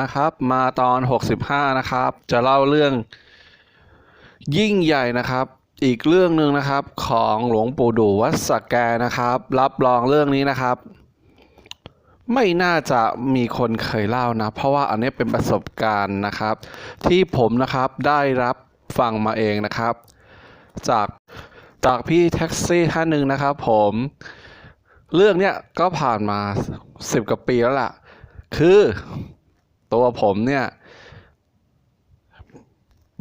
นะครับมาตอน 65 นะครับ จะเล่าเรื่องยิ่งใหญ่นะครับ อีกเรื่องหนึ่งนะครับของหลวงปู่ดูวัดสแกนะครับ รับรองเรื่องนี้นะครับ ไม่น่าจะมีคนเคยเล่านะ เพราะว่าอันนี้เป็นประสบการณ์นะครับ ที่ผมนะครับได้รับฟังมาเองนะครับ จากจากพี่แท็กซี่ท่านหนึ่งนะครับผมเรื่องเนี้ยก็ผ่านมาสิบกว่าปีแล้วล่ะ คือ ตัวผมเนี่ย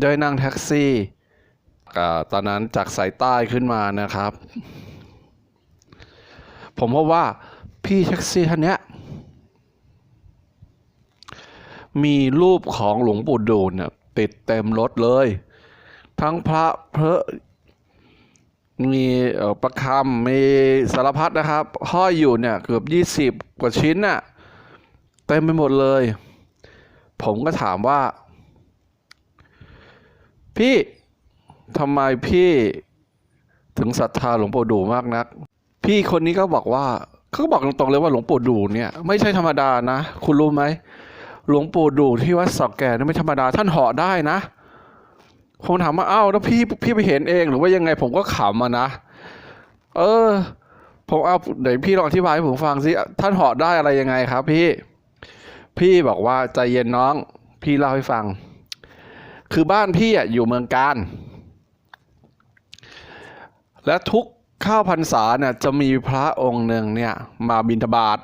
ได้นั่งแท็กซี่อ่าตอนนั้นจากสายใต้ขึ้นมานะครับ ผมพบว่าพี่แท็กซี่ท่านเนี้ยมีรูปของหลวงปู่ดูลเนี่ยติดเต็มรถเลย ทั้งพระเพระมีประคำมีสารพัดนะครับ ห้อยอยู่เนี่ยเกือบยี่สิบกว่าชิ้นน่ะเต็มไปหมดเลย ผมก็ถามว่า พี่ทำไมพี่ถึงศรัทธาหลวงปู่ดูมากนัก พี่คนนี้ก็บอกว่าเขาบอกตรงๆเลยว่าหลวงปู่ดูเนี่ย ไม่ใช่ธรรมดานะ คุณรู้ไหมหลวงปู่ดูที่วัดสักแก่นี่ไม่ธรรมดา ท่านเหาะได้นะผมถามว่าเอ้าแล้วพี่พี่ไปเห็นเองหรือว่ายังไงผมก็ขำอะนะ เออ ผมเอาเดี๋ยวพี่ลองอธิบายให้ผมฟังสิท่านเหาะได้อะไรยังไงครับ พี่ พี่บอกว่าใจเย็นน้อง พี่เล่าให้ฟัง คือบ้านพี่อะอยู่เมืองการ และทุกข้าวพรรษาเนี่ยจะมีพระองค์หนึ่งเนี่ยมาบิณฑบาต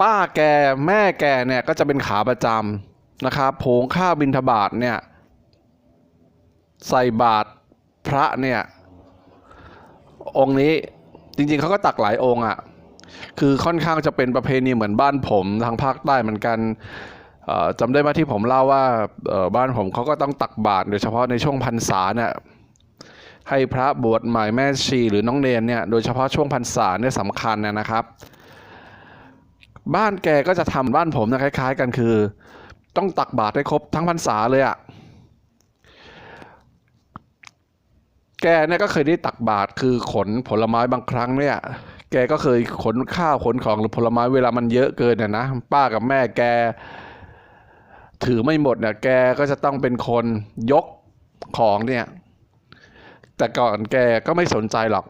ป้าแกแม่แกเนี่ยก็จะเป็นขาประจำนะครับโผงข้าวบิณฑบาตเนี่ยใส่บาตรพระเนี่ยองค์นี้จริงๆเขาก็ตักหลายองค์อะ่ะ คือค่อนข้างจะเป็นประเพณีเหมือนบ้านผมทางภาคใต้เหมือนกันจำได้ไหมที่ผมเล่าว่าบ้านผมเขาก็ต้องตักบาตรโดยเฉพาะในช่วงพรรษาเนี่ยให้พระบวชใหม่แม่ชีหรือน้องเนนเนี่ยโดยเฉพาะช่วงพรรษาเนี่ยสำคัญนะนะครับ บ้านแกก็จะทำบ้านผมนะคล้าย ๆ กันคือ ต้องตักบาตรให้ครบทั้งพรรษาเลยอะ่ะแกเนี่ยก็เคยได้ตักบาตรคือขนผลไม้บางครั้งเนี่ย แกก็เคยขนข้าวขนของหรือผลไม้เวลามันเยอะเกินน่ะนะป้ากับแม่แก ถือไม่หมดเนี่ยแกก็จะต้องเป็นคนยกของเนี่ย แต่ก่อนแกก็ไม่สนใจหรอก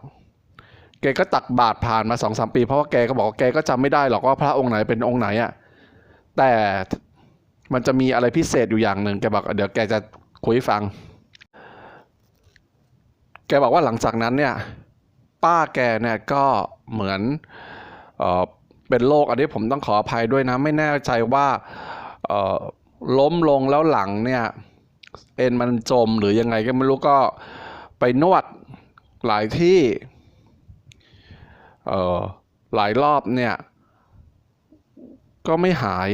แกก็ตักบาตรผ่านมาสองสามปี เพราะว่าแกก็บอกแกก็จำไม่ได้หรอกว่าพระองค์ไหนเป็นองค์ไหนอะแต่มันจะมีอะไรพิเศษอยู่อย่างหนึ่งแกบอกเดี๋ยวแกจะคุยฟัง แกบอกว่าหลังจากนั้นเนี่ย ป้าแกเนี่ยก็เหมือนเออเป็นโรคอันนี้ผมต้องขออภัยด้วยนะ ไม่แน่ใจว่าเออล้มลงแล้วหลังเนี่ยเอ็นมันจมหรือยังไงก็ไม่รู้ก็ไปนวดหลายที่เออหลายรอบเนี่ยก็ไม่หาย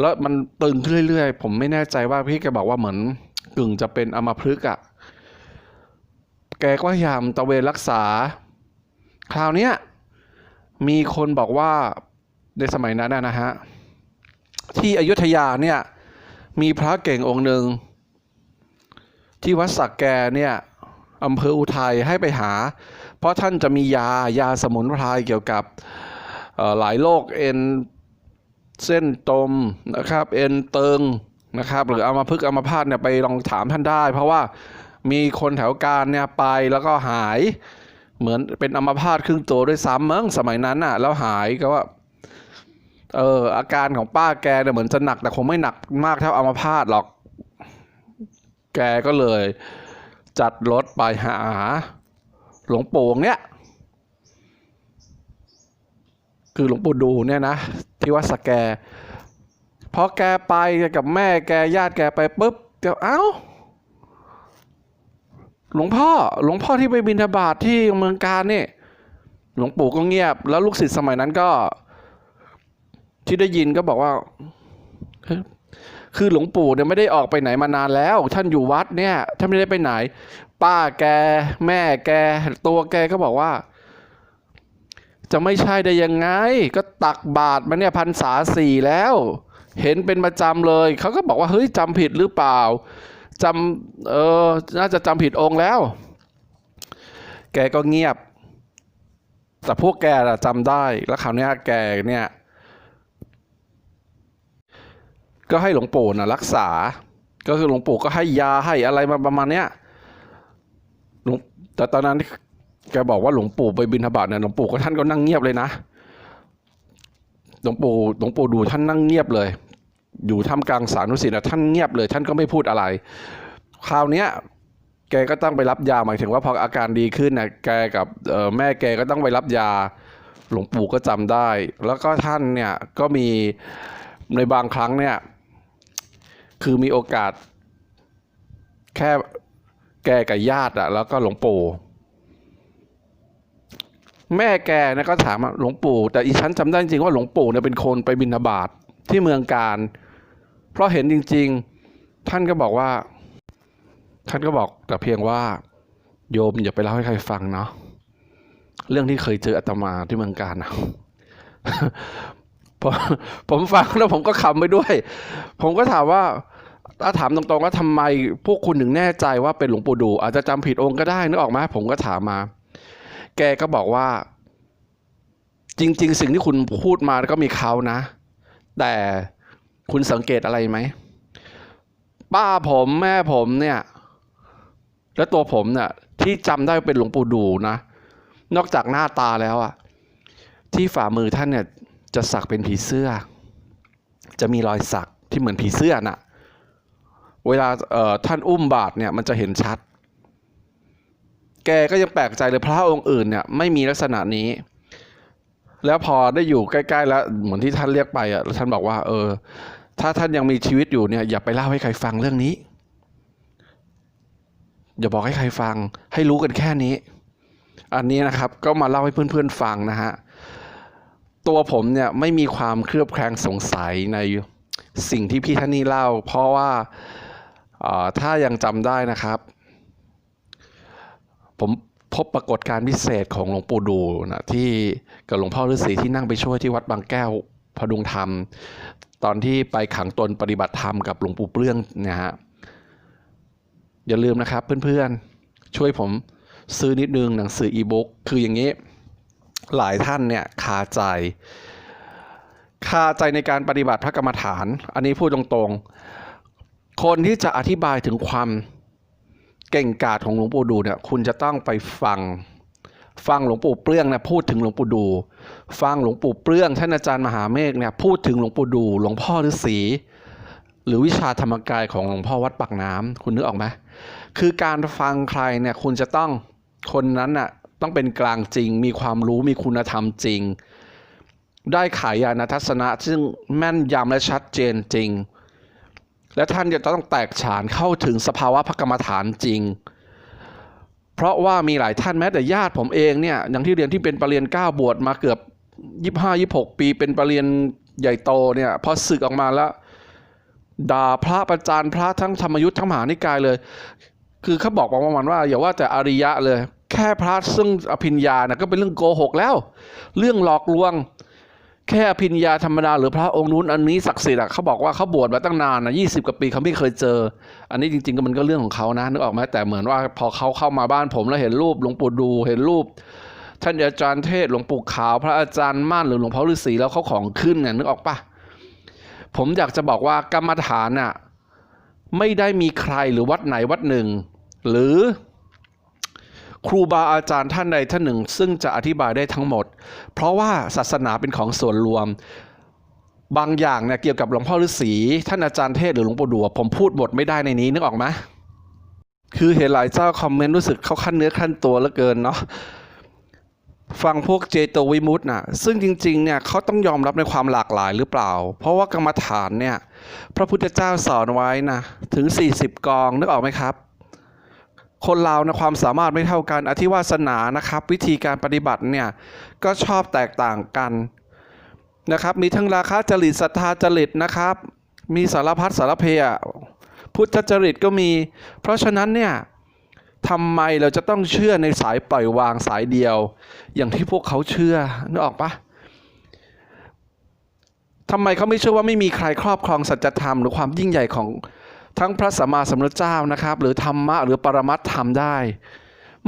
แล้วมันตึงขึ้นเรื่อยๆ ผมไม่แน่ใจว่าพี่แกบอกว่าเหมือนกึ่งจะเป็นอัมพฤกษ์อะแกก็พยายามตะเวนรักษา คราวเนี้ยมีคนบอกว่าในสมัยนั้นนะฮะที่อยุธยาเนี่ยมีพระเก่งองค์หนึ่งที่วัดสักแกเนี่ยอำเภออุทัยให้ไปหา เพราะท่านจะมียายาสมุนไพรเกี่ยวกับหลายโรคเอ็นเส้นตมนะครับ เอ็นเติงนะครับ หรืออัมาพฤกษ์อัมาพาตเนี่ยไปลองถามท่านได้ เพราะว่ามีคนแถวการเนี่ยไปแล้วก็หาย เหมือนเป็นอัมพาตครึ่งตัวด้วยซ้ำมั้งสมัยนั้นน่ะ แล้วหายก็ว่า เออ อาการของป้าแกเนี่ยเหมือนจะหนักแต่คงไม่หนักมากเท่าอัมพาตหรอก แกก็เลย จัดรถไปหา หลวงปู่งเนี้ยคือหลวงปู่ดูเนี่ยนะที่วัดสแกพอแกไปกับแม่แกญาติแกไปปุ๊บเดี๋ยวเอ้า หลวงพ่อ หลวงพ่อที่ไปบิณฑบาตทที่เมืองการนี่ย หลวงปู่ก็เงียบ แล้วลูกศิษย์สมัยนั้นก็ ที่ได้ยินก็บอกว่า คือหลวงปู่เนี่ยไม่ได้ออกไปไหนมานานแล้ว ท่านอยู่วัดเนี่ย ท่านไม่ได้ไปไหน ป้าแก แม่แก ตัวแกก็บอกว่า จะไม่ใช่ได้ยังไง ก็ตักบาตรมาเนี่ยพันษาสี่แล้ว เห็นเป็นประจำเลย เขาก็บอกว่าเฮ้ยจำผิดหรือเปล่า จำเออน่าจะจำผิดองค์แล้ว แกก็เงียบ แต่พวกแกอะจำได้ แล้วคราวนี้แกเนี่ย ก็ให้หลวงปู่นะรักษา ก็คือหลวงปู่ก็ให้ยาให้อะไรมาประมาณเนี้ยหลวงแต่ตอนนั้นแกบอกว่าหลวงปู่ไปบิณฑบาตเนี่ยหลวงปู่ก็ท่านก็นั่งเงียบเลยนะหลวงปู่หลวงปู่ดูท่านนั่งเงียบเลย อยู่ท่ามกลางสานุสิทธิ์อะท่านเงียบเลย ท่านก็ไม่พูดอะไร คราวเนี้ยแกก็ต้องไปรับยาหมายถึงว่าพออาการดีขึ้นนะแกกับแม่แกก็ต้องไปรับยาหลวงปู่ก็จำได้ แล้วก็ท่านเนี่ยก็มีในบางครั้งเนี่ยคือมีโอกาส แค่แกกับญาติอะแล้วก็หลวงปู่แม่แกนี่ยก็ถามหลวงปู่แต่อีฉันจำได้จริงว่าหลวงปู่เนี่ยเป็นคนไปบิณฑบาต ที่เมืองการ เพราะเห็นจริง ๆ ท่านก็บอกว่า ท่านก็บอกแต่เพียงว่าโยมอย่าไปเล่าให้ใครฟังเนาะเรื่องที่เคยเจออาตมาที่เมืองการนะผมผมฟังแล้วผมก็ขำไปด้วย ผมก็ถามว่าถ้าถามตรงๆว่าทำไมพวกคุณถึงแน่ใจว่าเป็นหลวงปู่ดู อาจจะจำผิดองค์ก็ได้นึกออกไหมผมก็ถามมา แกก็บอกว่า จริง ๆ สิ่งที่คุณพูดมาก็มีเขานะ แต่คุณสังเกตอะไรไหมป้าผมแม่ผมเนี่ย และตัวผมเนี่ยที่จำได้เป็นหลวงปู่ดูนะ นอกจากหน้าตาแล้วอะที่ฝ่ามือท่านเนี่ยจะสักเป็นผีเสื้อ จะมีรอยสักที่เหมือนผีเสื้อน่ะ เวลาเอ่อท่านอุ้มบาทเนี่ยมันจะเห็นชัด แกก็ยังแปลกใจเลยพระองค์อื่นเนี่ยไม่มีลักษณะนี้ แล้วพอได้อยู่ใกล้ๆแล้วเหมือนที่ท่านเรียกไปอะท่านบอกว่า เออ ถ้าท่านยังมีชีวิตอยู่เนี่ย อย่าไปเล่าให้ใครฟังเรื่องนี้ อย่าบอกให้ใครฟัง ให้รู้กันแค่นี้ อันนี้นะครับ ก็มาเล่าให้เพื่อนๆฟังนะฮะตัวผมเนี่ยไม่มีความเครือบแคลงสงสัยในสิ่งที่พี่ท่านนี่เล่า เพราะว่าออถ้ายังจำได้นะครับ ผม พบปรากฏการณ์พิเศษของหลวงปู่ดูนะที่กับหลวงพ่อฤาษีที่นั่งไปช่วยที่วัดบางแก้วพดุงธรรม ตอนที่ไปขังตนปฏิบัติธรรมกับหลวงปู่เปลื้องนะฮะอย่าลืมนะครับเพื่อนๆช่วยผมซื้อนิดนึงหนังสืออีบุ๊กคืออย่างนี้หลายท่านเนี่ยคาใจคาใจในการปฏิบัติพระกรรมฐาน อันนี้พูดตรงๆ คนที่จะอธิบายถึงความ เก่งกาจของหลวงปู่ดูเนี่ยคุณจะต้องไปฟัง ฟังหลวงปู่เปลื้องเนี่ยพูดถึงหลวงปู่ดู ฟังหลวงปู่เปลื้องท่านอาจารย์มหาเมฆเนี่ยพูดถึงหลวงปู่ดู หลวงพ่อฤาษีหรือวิชาธรรมกายของหลวงพ่อวัดปากน้ำคุณนึกออกไหมคือการฟังใครเนี่ยคุณจะต้องคนนั้นน่ะต้องเป็นกลางจริง มีความรู้มีคุณธรรมจริง ได้ขายานทัศนะซึ่งแม่นยำและชัดเจนจริง และท่านจะต้องแตกฉานเข้าถึงสภาวะพระกรรมฐานจริง เพราะว่ามีหลายท่านแม้แต่ญาติผมเองเนี่ยอย่างที่เรียนที่เป็นปรริญญาเก้าบวชมาเกือบยี่ห้ายี่หกปี เป็นปรริญญาใหญ่โตเนี่ยพอศึกออกมาแล้วด่าพระประจานพระทั้งธรรมยุทธ์ทั้งมหานิกายเลย คือเขาบอกประมาณว่าอย่าว่าแต่อริยะเลย แค่พระซึ่งอภิญญานะก็เป็นเรื่องโกหกแล้ว เรื่องหลอกลวง แค่อภิญญาธรรมดาหรือพระองค์นู้นอันนี้ศักดิ์สิทธิ์อะเขาบอกว่าเขาบวชมาตั้งนานนะยี่สิบกว่าปีเขาไม่เคยเจอ อันนี้จริงๆก็มันก็เรื่องของเขานะนึกออกไหมแต่เหมือนว่าพอเขาเข้ามาบ้านผมแล้วเห็นรูปหลวงปู่ดูเห็นรูป ท่านอาจารย์เทศหลวงปู่ขาว พระอาจารย์มั่นหรือหลวงพ่อฤาษีแล้วเขาของขึ้นไงนึกออกปะผมอยากจะบอกว่ากรรมฐานน่ะไม่ได้มีใครหรือวัดไหนวัดหนึ่ง หรือ ครูบาอาจารย์ท่านใดท่านหนึ่ง ซึ่งจะอธิบายได้ทั้งหมด เพราะว่าศาสนาเป็นของส่วนรวม บางอย่างเนี่ยเกี่ยวกับหลวงพ่อฤาษีท่านอาจารย์เทศหรือหลวงปู่ดูผมพูดหมดไม่ได้ในนี้นึกออกไหมคือเห็นหลายเจ้าคอมเมนต์รู้สึกเขาขั้นเนื้อขั้นตัวเหลือเกินเนาะฟังพวกเจโตวิมุตต์นะซึ่งจริงๆเนี่ยเขาต้องยอมรับในความหลากหลายหรือเปล่า เพราะว่ากรรมฐานเนี่ยพระพุทธเจ้าสอนไว้นะถึง 40 กองนึกออกไหมครับ คนเรานะความสามารถไม่เท่ากันอธิวาสนานะครับ วิธีการปฏิบัติเนี่ยก็ชอบแตกต่างกันนะครับ มีทั้งราคะจริตศรัทธาจริตนะครับ มีสารพัดสารเพพุทธจริตก็มี เพราะฉะนั้นเนี่ยทำไมเราจะต้องเชื่อในสายปล่อยวางสายเดียว อย่างที่พวกเขาเชื่อนึกออกปะทำไมเขาไม่เชื่อว่าไม่มีใครครอบครองสัจธรรมหรือความยิ่งใหญ่ของ ทั้งพระสัมมาสัมพุทธเจ้านะครับ หรือธรรมะหรือปรมัตธรรมได้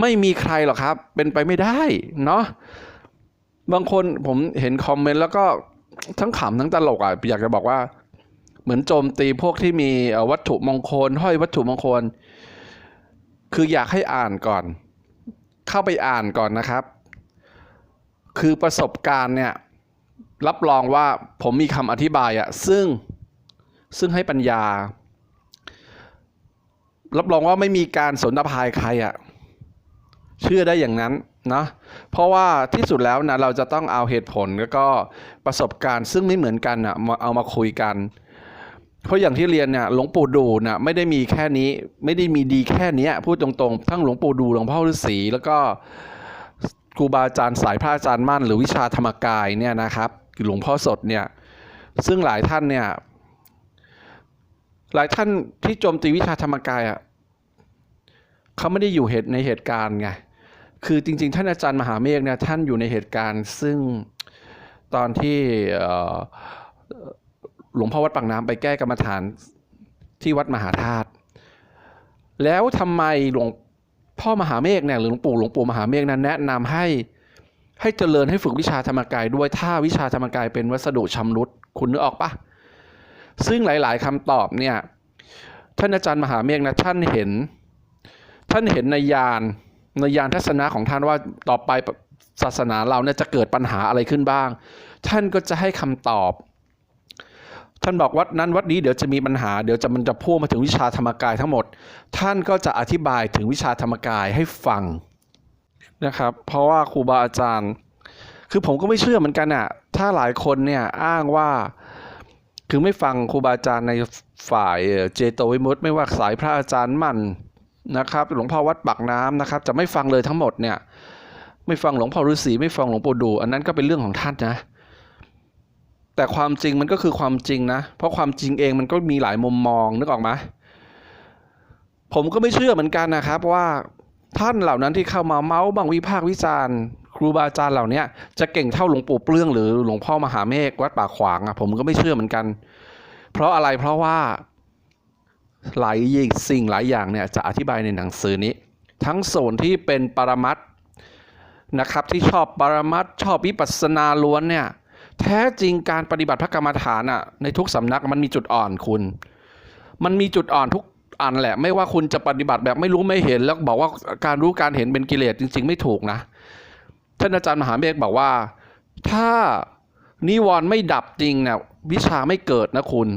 ไม่มีใครหรอกครับ เป็นไปไม่ได้เนาะบางคนผมเห็นคอมเมนต์แล้วก็ทั้งขำทั้งตลกอะอยากจะบอกว่า เหมือนโจมตีพวกที่มีวัตถุมงคล ห้อยวัตถุมงคล คืออยากให้อ่านก่อน เข้าไปอ่านก่อนนะครับ คือประสบการณ์เนี่ยรับรองว่าผมมีคำอธิบายอะซึ่งซึ่งให้ปัญญา รับรองว่าไม่มีการสนทภายใครอะเชื่อได้อย่างนั้นนะเพราะว่าที่สุดแล้วนะเราจะต้องเอาเหตุผลแล้วก็ประสบการณ์ซึ่งไม่เหมือนกันอะมาเอามาคุยกัน เพราะอย่างที่เรียนเนี่ยหลวงปู่ดูน่ะไม่ได้มีแค่นี้ ไม่ได้มีดีแค่นี้พูดตรงๆ ทั้งหลวงปู่ดูหลวงพ่อฤาษีแล้วก็ครูบาอาจารย์สายพระอาจารย์มั่น หรือวิชาธรรมกายเนี่ยนะครับหลวงพ่อสดเนี่ยซึ่งหลายท่านเนี่ย หลายท่านที่โจมตีวิชาธรรมกายอะเขาไม่ได้อยู่เหตุในเหตุการณ์ไงคือจริง ๆ ท่านอาจารย์มหาเมฆเนี่ยท่านอยู่ในเหตุการณ์ ซึ่งตอนที่หลวงพ่อวัดปากน้ำไปแก้กรรมฐานที่วัดมหาธาตุแล้วทำไมหลวงพ่อมหาเมฆเนี่ยหรือหลวงปู่หลวงปู่มหาเมฆนั้นแนะนำให้ให้เจริญให้ฝึกวิชาธรรมกายด้วยถ้าวิชาธรรมกายเป็นวัสดุชำรุดคุณนึกออกปะ ซึ่งหลาย ๆคำตอบเนี่ยท่านอาจารย์มหาเมฆนะท่านเห็น ท่านเห็นในยานในยานทัศนะของท่านว่าต่อไปศาสนาเราเนี่ยจะเกิดปัญหาอะไรขึ้นบ้าง ท่านก็จะให้คำตอบ ท่านบอกวัดนั้นวัดนี้เดี๋ยวจะมีปัญหาเดี๋ยวจะมันจะพ่วงมาถึงวิชาธรรมกายทั้งหมด ท่านก็จะอธิบายถึงวิชาธรรมกายให้ฟังนะครับ เพราะว่าครูบาอาจารย์ คือผมก็ไม่เชื่อเหมือนกันอะถ้าหลายคนเนี่ยอ้างว่า คือไม่ฟังครูบาอาจารย์ในฝ่ายเจโตวิมุตติไม่ว่าสายพระอาจารย์มั่นนะครับ หลวงพ่อวัดปากน้ำนะครับ จะไม่ฟังเลยทั้งหมดเนี่ย ไม่ฟังหลวงพ่อฤาษีไม่ฟังหลวงปู่ดู อันนั้นก็เป็นเรื่องของท่านนะ แต่ความจริงมันก็คือความจริงนะ เพราะความจริงเองมันก็มีหลายมุมมองนึกออกไหมผมก็ไม่เชื่อเหมือนกันนะครับว่าท่านเหล่านั้นที่เข้ามาเมาส์บางวิพากษ์วิจารณ์ รูบาอาจารย์เหล่านี้จะเก่งเท่าหลวงปู่เปลื้องหรือหลวงพ่อมหาเมฆวัดป่าขวางอะผมก็ไม่เชื่อเหมือนกัน เพราะอะไรเพราะว่าหลายยิ่งสิ่งหลายอย่างเนี่ยจะอธิบายในหนังสือนี้ ทั้งโซนที่เป็นปรมัตนะครับที่ชอบปรมัตชอบวิปัสสนาล้วนเนี่ยแท้จริงการปฏิบัติพระกรรมฐานอะในทุกสำนักมันมีจุดอ่อนคุณ มันมีจุดอ่อนทุกอันแหละ ไม่ว่าคุณจะปฏิบัติแบบไม่รู้ไม่เห็นแล้วบอกว่าการรู้การเห็นเป็นกิเลสจริง ๆ ไม่ถูกนะ ท่านอาจารย์มหาเมฆบอกว่า ถ้านิวรณ์ไม่ดับจริงเนี่ยวิชาไม่เกิดนะคุณ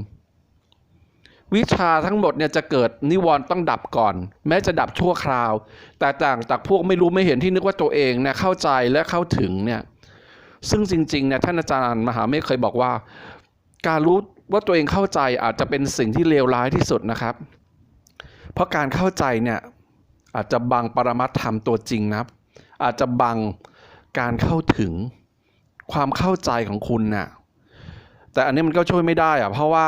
วิชาทั้งหมดเนี่ยจะเกิดนิวรณ์ต้องดับก่อน แม้จะดับชั่วคราว แต่ต่างจากพวกไม่รู้ไม่เห็นที่นึกว่าตัวเองเนี่ยเข้าใจและเข้าถึงเนี่ยซึ่งจริงๆเนี่ยท่านอาจารย์มหาเมฆเคยบอกว่า การรู้ว่าตัวเองเข้าใจอาจจะเป็นสิ่งที่เลวร้ายที่สุดนะครับ เพราะการเข้าใจเนี่ยอาจจะบังปรมัตธรรมตัวจริงนะครับ อาจจะบัง การเข้าถึงความเข้าใจของคุณน่ะแต่อันนี้มันก็ช่วยไม่ได้อะเพราะว่า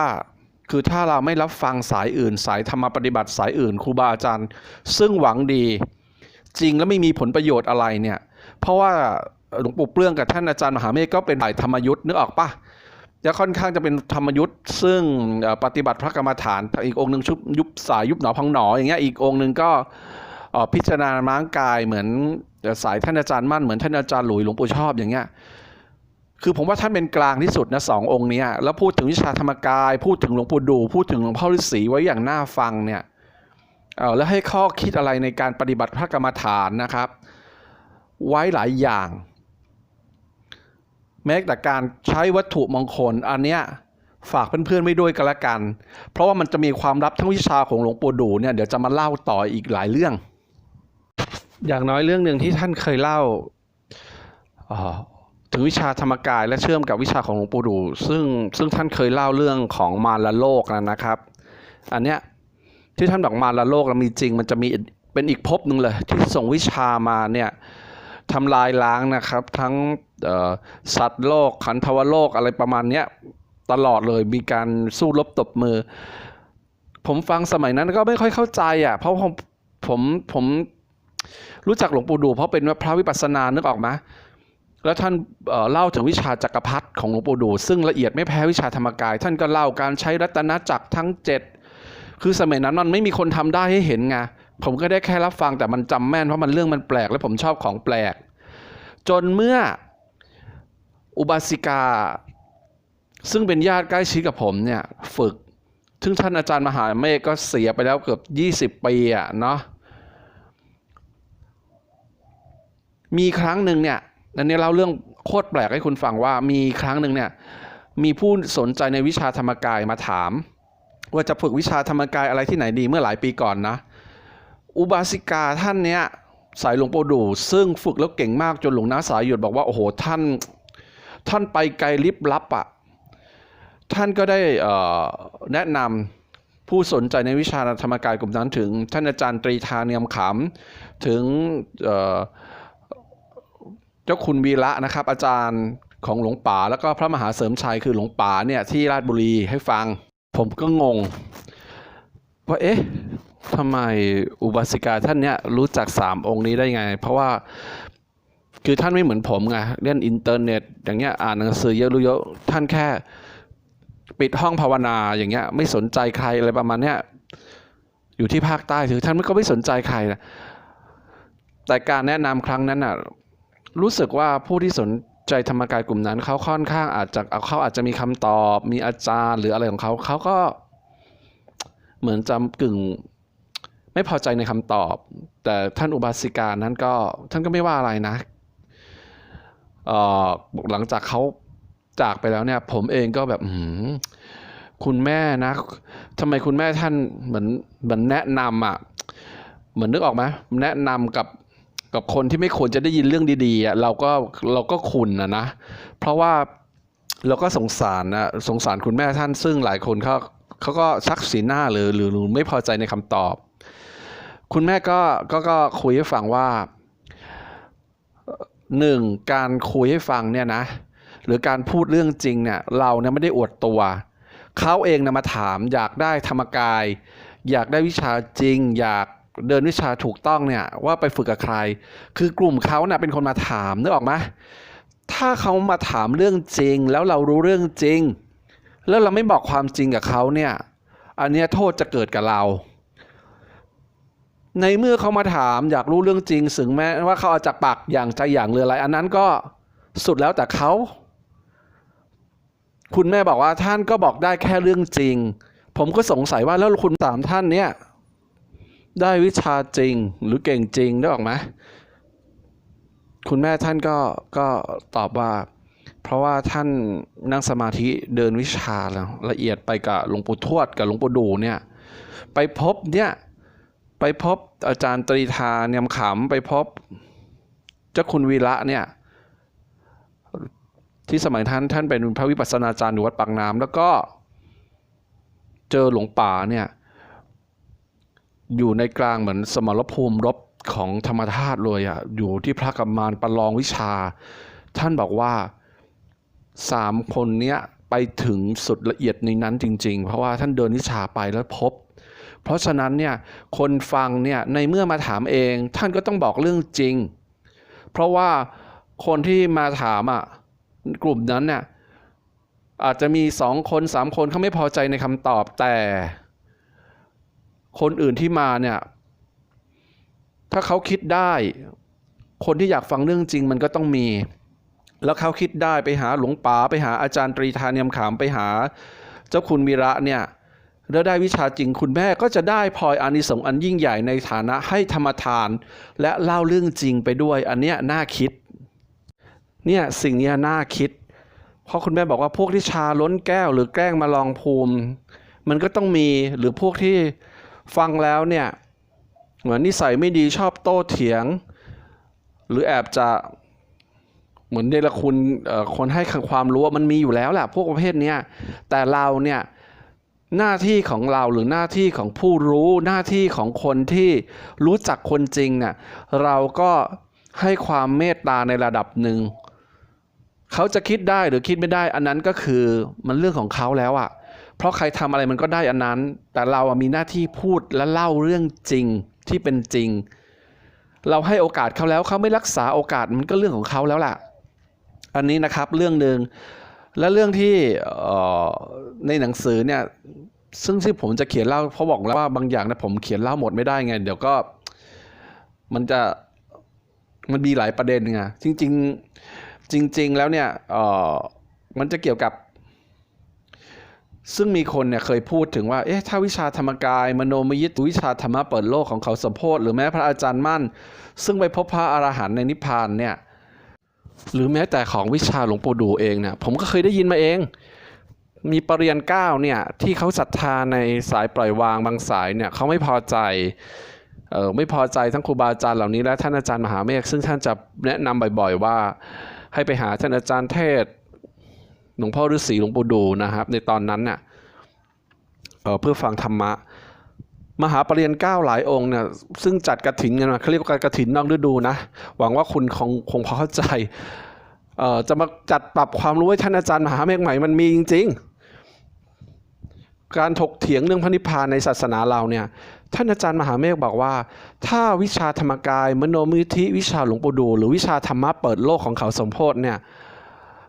คือถ้าเราไม่รับฟังสายอื่น สายธรรมปฏิบัติสายอื่นครูบาอาจารย์ ซึ่งหวังดีจริงแล้วไม่มีผลประโยชน์อะไรเนี่ย เพราะว่าหลวงปู่เปลื้องกับท่านอาจารย์มหาเมฆก็เป็นฝ่ายธรรมยุทธ์นึกออกปะจะค่อนข้างจะเป็นธรรมยุทธ์ซึ่งปฏิบัติพระกรรมฐาน อีกองค์หนึ่งชุบยุบสายยุบหนอพังหนออย่างเงี้ยอีกองค์หนึ่งก็ พิจารณาม้างกายเหมือนสายท่านอาจารย์มั่นเหมือนท่านอาจารย์หลุยหลวงปู่ชอบอย่างเงี้ยคือผมว่าท่านเป็นกลางที่สุดนะสององค์นี้แล้วพูดถึงวิชาธรรมกาย พูดถึงหลวงปู่ดูพูดถึงหลวงพ่อฤาษีไว้อย่างน่าฟังเนี่ยเออแล้วให้ข้อคิดอะไรในการปฏิบัติพระกรรมฐานนะครับ ไว้หลายอย่าง แม้แต่การใช้วัตถุมงคลอันเนี้ยฝากเพื่อนๆไม่ด้วยกันละกัน เพราะว่ามันจะมีความลับทั้งวิชาของหลวงปู่ดูเนี่ยเดี๋ยวจะมาเล่าต่ออีกหลายเรื่อง อย่างน้อยเรื่องหนึ่งที่ท่านเคยเล่าถึงวิชาธรรมกายและเชื่อมกับวิชาของหลวงปู่ดู ซึ่งซึ่งท่านเคยเล่าเรื่องของมารโลกนะนะครับ อันเนี้ยที่ท่านบอกมารโลกมันมีจริง มันจะมีเป็นอีกภพหนึ่งเลย ที่ส่งวิชามาเนี่ยทำลายล้างนะครับ ทั้งสัตว์โลกขันธวโลกอะไรประมาณเนี้ยตลอดเลยมีการสู้รบตบมือ ผมฟังสมัยนั้นก็ไม่ค่อยเข้าใจอะเพราะผมผมผม รู้จักหลวงปู่ดูเพราะเป็นพระวิปัสสนานึกออกไหมแล้วท่านเเล่าถึงวิชาจักรพรรดิของหลวงปู่ดู ซึ่งละเอียดไม่แพ้วิชาธรรมกาย ท่านก็เล่าการใช้รัตนจักรทั้งเจ็ดคือสมัยนั้นมันไม่มีคนทำได้ให้เห็นไงผมก็ได้แค่รับฟังแต่มันจำแม่นเพราะมันเรื่องมันแปลก และผมชอบของแปลก จนเมื่ออุบาสิกา ซึ่งเป็นญาติใกล้ชิดกับผมเนี่ยฝึกซึ่งท่านอาจารย์มหาเมฆก็เสียไปแล้วเกือบ 20 ปีอะเนาะ มีครั้งหนึ่งเนี่ยอันนี้เล่าเรื่องโคตรแปลกให้คุณฟังว่ามีครั้งหนึ่งเนี่ยมีผู้สนใจในวิชาธรรมกายมาถาม ว่าจะฝึกวิชาธรรมกายอะไรที่ไหนดีเมื่อหลายปีก่อนนะ อุบาสิกาท่านเนี้ยสายหลวงปู่ดู ซึ่งฝึกแล้วเก่งมากจนหลวงนาสายหยุดบอกว่าโอ้โหท่าน ท่านไปไกลลิบลับอะ่ะท่านก็ได้แนะนำผู้สนใจในวิชาธรรมกายกลุ่มนั้นถึง ท่านอาจารย์ตรีธาเนียมขำถึง เจ้าคุณวีระนะครับ อาจารย์ของหลวงป๋าแล้วก็พระมหาเสริมชัยคือหลวงป๋าเนี่ยที่ราชบุรีให้ฟัง ผมก็งง ว่าเอ๊ะทำไมอุบาสิกาท่านเนี้ยรู้จักสามองค์นี้ได้ไง เพราะว่าคือท่านไม่เหมือนผมไงเล่นอินเทอร์เน็ต อย่างเงี้ยอ่านหนังสือเยอะรู้เยอะท่านแค่ปิดห้องภาวนาอย่างเงี้ยไม่สนใจใครอะไรประมาณเนี้ยอยู่ที่ภาคใต้คือท่านก็ไม่สนใจใครนะแต่การแนะนำครั้งนั้นน่ะ รู้สึกว่าผู้ที่สนใจธรรมกายกลุ่มนั้นเขาค่อนข้างอาจจะเขาอาจจะมีคำตอบ มีอาจารย์หรืออะไรของเขาเขาก็เหมือนจำกึ่งไม่พอใจในคำตอบ แต่ท่านอุบาสิกานั้นก็ท่านก็ไม่ว่าอะไรนะหลังจากเขาจากไปแล้วเนี่ย ผมเองก็แบบคุณแม่นะทำไมคุณแม่ท่านเหมือนเหมือนแนะนำอะ เหมือนนึกออกไหมแนะนำกับ กับคนที่ไม่ควรจะได้ยินเรื่องดีๆอะเราก็เราก็คุณนะนะ เพราะว่าเราก็สงสารนะสงสารคุณแม่ท่าน ซึ่งหลายคนเขาเขาก็ชักสีหน้าหรือหรือรอไม่พอใจในคำตอบ คุณแม่ก็ก็ก็คุยให้ฟังว่าหนึ่งการคุยให้ฟังเนี่ยนะ หรือการพูดเรื่องจริงเนี่ยเราเนี่ยไม่ได้อวดตัวเขาเองนะมาถามอยากได้ธรรมกาย อยากได้วิชาจริง อยาก เดินวิชาถูกต้องเนี่ยว่าไปฝึกกับใคร คือกลุ่มเขาเน่ะเป็นคนมาถามนึกออกไหมถ้าเขามาถามเรื่องจริง แล้วเรารู้เรื่องจริง แล้วเราไม่บอกความจริงกับเขาเนี่ย อันนี้โทษจะเกิดกับเรา ในเมื่อเขามาถามอยากรู้เรื่องจริงถึงแม้ว่าเขาเอาจากปากอย่างใจอย่างเรืออะไร อันนั้นก็สุดแล้วแต่เขา คุณแม่บอกว่าท่านก็บอกได้แค่เรื่องจริง ผมก็สงสัยว่าแล้วคุณสามท่านเนี่ย ได้วิชาจริงหรือเก่งจริงได้ออกไหมคุณแม่ท่านก็ก็ตอบว่า เพราะว่าท่านนั่งสมาธิเดินวิชาแล้วละเอียดไปกับหลวงปู่ทวดกับหลวงปู่ดูเนี่ยไปพบเนี่ยไปพบอาจารย์ตรีธาเนียมขำไปพบเจ้าคุณวีระเนี่ยที่สมัยท่านท่านเป็นพระวิปัสสนาจารย์อยู่วัดปากน้ำแล้วก็เจอหลวงป่าเนี่ย อยู่ในกลางเหมือนสมรภูมิรบของธรรมธาตุเลยอะ่ะอยู่ที่พระกำมานประลองวิชา ท่านบอกว่าสามคนเนี้ยไปถึงสุดละเอียดในนั้นจริง ๆ เพราะว่าท่านเดินวิชาไปแล้วพบ เพราะฉะนั้นเนี่ยคนฟังเนี่ยในเมื่อมาถามเอง ท่านก็ต้องบอกเรื่องจริง เพราะว่าคนที่มาถามอะกลุ่มนั้นเนี่ยอาจจะมีสองคนสามคนเขาไม่พอใจในคำตอบแต่ คนอื่นที่มาเนี่ย ถ้าเขาคิดได้ คนที่อยากฟังเรื่องจริงมันก็ต้องมี แล้วเขาคิดได้ไปหาหลวงป๋าไปหาอาจารย์ตรีธานียมขามไปหา เจ้าคุณวีระเนี่ยแล้วได้วิชาจริงคุณแม่ก็จะได้พลอยอานิสงส์อันยิ่งใหญ่ในฐานะให้ธรรมทาน และเล่าเรื่องจริงไปด้วย อันเนี้ยน่าคิด เนี่ยสิ่งเนี้ยน่าคิด เพราะคุณแม่บอกว่าพวกที่ชาล้นแก้วหรือแกล้งมาลองภูมิ มันก็ต้องมีหรือพวกที่ ฟังแล้วเนี่ยเหมือนนิสัยไม่ดีชอบโต้เถียง หรือแอบจะเหมือนเดรคุณคนให้ความรู้ว่ามันมีอยู่แล้วแหละพวกประเภทนี้แต่เราเนี่ยหน้าที่ของเราหรือหน้าที่ของผู้รู้หน้าที่ของคนที่รู้จักคนจริงเนี่ยเราก็ให้ความเมตตาในระดับหนึ่งเขาจะคิดได้หรือคิดไม่ได้ อันนั้นก็คือมันเรื่องของเขาแล้วอะ เพราะใครทำอะไรมันก็ได้อันนั้น แต่เราอะมีหน้าที่พูดและเล่าเรื่องจริงที่เป็นจริง เราให้โอกาสเขาแล้วเขาไม่รักษาโอกาสมันก็เรื่องของเขาแล้วล่ะ อันนี้นะครับเรื่องหนึ่งและเรื่องที่ในหนังสือเนี่ยซึ่งที่ผมจะเขียนเล่าเพราะบอกแล้วว่าบางอย่างนะผมเขียนเล่าหมดไม่ได้ไง เดี๋ยวก็ มันจะมันมีหลายประเด็นไงจริง ๆ จริง ๆ แล้วเนี่ยเออมันจะเกี่ยวกับ ซึ่งมีคนเนี่ยเคยพูดถึงว่า เอ๊ะ ถ้าวิชาธรรมกาย มโนมยิตวิชาธรรมะเปิดโลกของเขาสมโพธหรือแม้พระอาจารย์มั่น ซึ่งไปพบพระอรหันต์ในนิพพานเนี่ย หรือแม้แต่ของวิชาหลวงปู่ดูเองเนี่ย ผมก็เคยได้ยินมาเอง มีปรริญญาเก้าเนี่ย ที่เขาศรัทธาในสายปล่อยวางบางสายเนี่ยเขาไม่พอใจเออไม่พอใจทั้งครูบาอาจารย์เหล่านี้และท่านอาจารย์มหาเมฆซึ่งท่านจะแนะนำบ่อย ๆ ว่า ให้ไปหาท่านอาจารย์เทศ หลวงพ่อฤาษีหลวงปู่ดูนะครับ ในตอนนั้นเนี่ยเเพื่อฟังธรรมะ มหาปรริญญาเก้าหลายองค์เนี่ยซึ่งจัดกระถินกันมาเขาเรียกว่ากระถินนอกฤดูนะ หวังว่าคุณคงคงพอเข้าใจจะมาจัดปรับความรู้ให้ท่านอาจารย์มหาเมฆใหม่มันมีจริง ๆ การถกเถียงเรื่องพระนิพพานในศาสนาเราเนี่ยท่านอาจารย์มหาเมฆบอกว่า ถ้าวิชาธรรมกาย มโนมิธิวิชาหลวงปู่ดู หรือวิชาธรรมะเปิดโลกของเขาสมโพธเนี่ย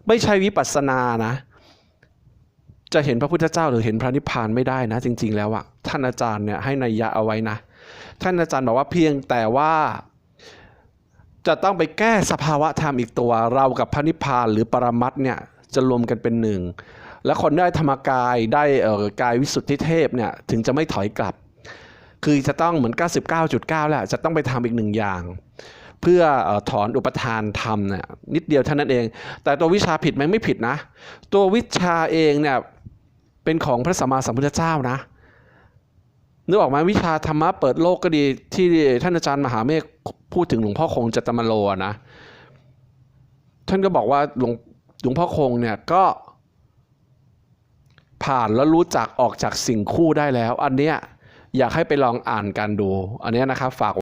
ไม่ใช่วิปัสสนานะ จะเห็นพระพุทธเจ้าหรือเห็นพระนิพพานไม่ได้นะ จริง ๆ แล้วอะท่านอาจารย์เนี่ยให้นัยยะเอาไว้นะ ท่านอาจารย์บอกว่าเพียงแต่ว่าจะต้องไปแก้สภาวะธรรมอีกตัว เรากับพระนิพพานหรือปรมัตเนี่ยจะรวมกันเป็นหนึ่ง และคนได้ธรรมกายได้เอ่อกายวิสุทธิเทพเนี่ยถึงจะไม่ถอยกลับ คือจะต้องเหมือน 99.9แหละจะต้องไปทำอีกหนึ่งอย่าง เพื่ออถอนอุปทานธรรมเนี่ยนิดเดียวเท่านั้นเอง แต่ตัววิชาผิดไหมไม่ผิดนะ ตัววิชาเองเนี่ยเป็นของพระสัมมาสัมพุทธเจ้านะนึกออกไหมวิชาธรรมะเปิดโลกก็ดีที่ท่านอาจารย์มหาเมฆพูดถึงหลวงพ่อคงจตมโลนะท่านก็บอกว่าหลวงหลวงพ่อคงเนี่ยก็ผ่านแล้วรู้จักออกจากสิ่งคู่ได้แล้ว อันเนี้ยอยากให้ไปลองอ่านกันดู อันเนี้ยนะครับฝาก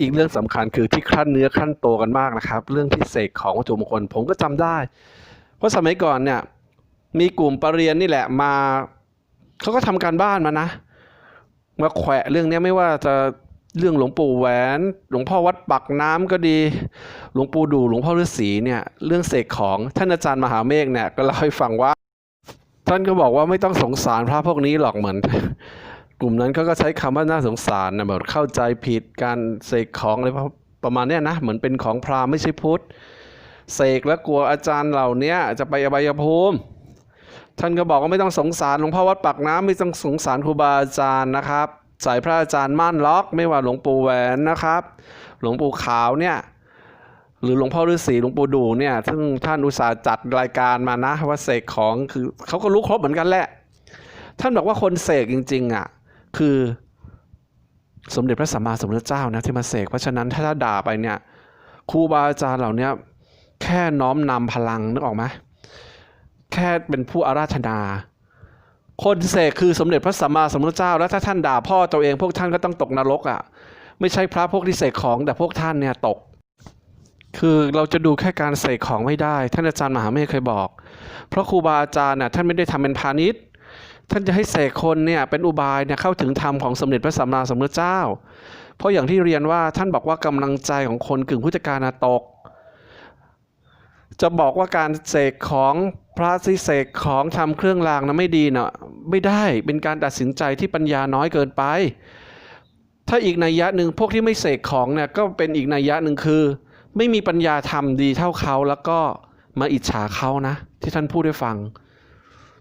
อีกเรื่องสำคัญคือที่ขั้นเนื้อขั้นโตกันมากนะครับ เรื่องที่เสกของวัตถุมงคลผมก็จำได้ เพราะสมัยก่อนเนี่ยมีกลุ่มปรริญญานี่แหละมาเขาก็ทำการบ้านมานะมาแขวะเรื่องนี้ไม่ว่าจะเรื่องหลวงปู่แหวน หลวงพ่อวัดปักน้ำก็ดี หลวงปู่ดูหลวงพ่อฤาษีเนี่ยเรื่องเสกของท่านอาจารย์มหาเมฆเนี่ยก็เล่าให้ฟังว่า ท่านก็บอกว่าไม่ต้องสงสารพระพวกนี้หรอกเหมือน กลุ่มนั้นเขาก็ใช้คำว่าน่าสงสารนะแบบเข้าใจผิดการเสกของอะไรประมาณเนี้ยนะเหมือนเป็นของพราหมณ์ไม่ใช่พุทธเสกแล้วกลัวอาจารย์เหล่านี้จะไปอบายภูมิ ท่านก็บอกว่าไม่ต้องสงสารหลวงพ่อวัดปากน้ำไม่ต้องสงสารครูบาอาจารย์นะครับสายพระอาจารย์มั่นล็อก ไม่ว่าหลวงปู่แหวนนะครับ หลวงปู่ขาวเนี่ยหรือหลวงพ่อฤาษีหลวงปู่ดูเนี่ยซึ่งท่านอุตส่าห์จัดรายการมานะว่าเสกของคือเขาก็รู้ครบเหมือนกันแหละ ท่านบอกว่าคนเสกจริง ๆอะ คือสมเด็จพระสัมมาสัมพุทธเจ้านะที่มาเสกเพราะฉะนั้นถ้าด่าไปเนี่ยครูบาอาจารย์เหล่านี้แค่น้อมนำพลังนึกออกไหมแค่เป็นผู้อาราธนา คนเสกคือสมเด็จพระสัมมาสัมพุทธเจ้า แล้วถ้าท่านด่าพ่อตัวเองพวกท่านก็ต้องตกนรกอะไม่ใช่พระพวกที่เสกของแต่พวกท่านเนี่ยตก คือเราจะดูแค่การเสกของไม่ได้ ท่านอาจารย์มหาเมฆเคยบอก เพราะครูบาอาจารย์น่ะท่านไม่ได้ทำเป็นพาณิชย์ ท่านจะให้เสกคนเนี่ยเป็นอุบายเนี่ยเข้าถึงธรรมของสมเด็จพระสัมมาสัมพุทธเจ้า เพราะอย่างที่เรียนว่าท่านบอกว่ากำลังใจของคนกึ่งพุทธกาลน่ะตก จะบอกว่าการเสกของพระที่เสกของทำเครื่องรางนะไม่ดีเนาะไม่ได้เป็นการตัดสินใจที่ปัญญาน้อยเกินไป ถ้าอีกนัยยะหนึ่งพวกที่ไม่เสกของเนี่ยก็เป็นอีกนัยยะหนึ่งคือ ไม่มีปัญญาทำดีเท่าเขาแล้วก็มาอิจฉาเขานะ ที่ท่านพูดให้ฟัง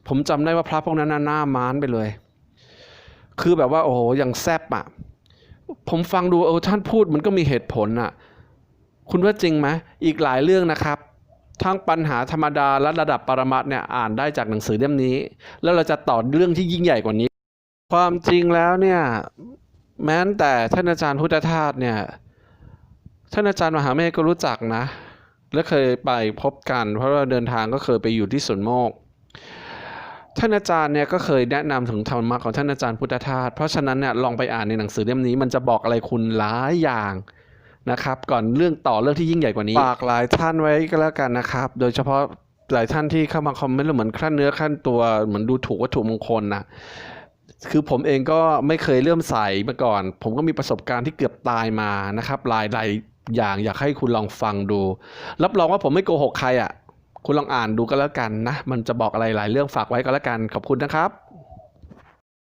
ผมจำได้ว่าพระพวกนั้นหน้าม้านไปเลย คือแบบว่าโอ้โหอย่างแซบอะผมฟังดูเออท่านพูดมันก็มีเหตุผลอะคุณว่าจริงไหมอีกหลายเรื่องนะครับ ทั้งปัญหาธรรมดาและระดับปรมัตเนี่ยอ่านได้จากหนังสือเล่มนี้ แล้วเราจะต่อเรื่องที่ยิ่งใหญ่กว่านี้ ความจริงแล้วเนี่ยแม้แต่ท่านอาจารย์พุทธทาสเนี่ยท่านอาจารย์มหาเมฆก็รู้จักนะ และเคยไปพบกัน เพราะว่าเดินทางก็เคยไปอยู่ที่สวนโมก ท่านอาจารย์เนี่ยก็เคยแนะนำถึงธรรมะของท่านอาจารย์พุทธทาสเพราะฉะนั้นเนี่ยลองไปอ่านในหนังสือเล่มนี้ มันจะบอกอะไรคุณหลายอย่างนะครับ ก่อนเรื่องต่อเรื่องที่ยิ่งใหญ่กว่านี้ฝากหลายท่านไว้ก็แล้วกันนะครับ โดยเฉพาะหลายท่านที่เข้ามาคอมเมนต์เหมือนขั้นเนื้อขั้นตัวเหมือนดูถูกวัตถุมงคลนะคือผมเองก็ไม่เคยเลื่อมใสมาก่อน ผมก็มีประสบการณ์ที่เกือบตายมานะครับหลายหลายอย่างอยากให้คุณลองฟังดู รับรองว่าผมไม่โกหกใครอะ คุณลองอ่านดูก็แล้วกันนะ มันจะบอกอะไรหลายเรื่องฝากไว้ก็แล้วกัน ขอบคุณนะครับ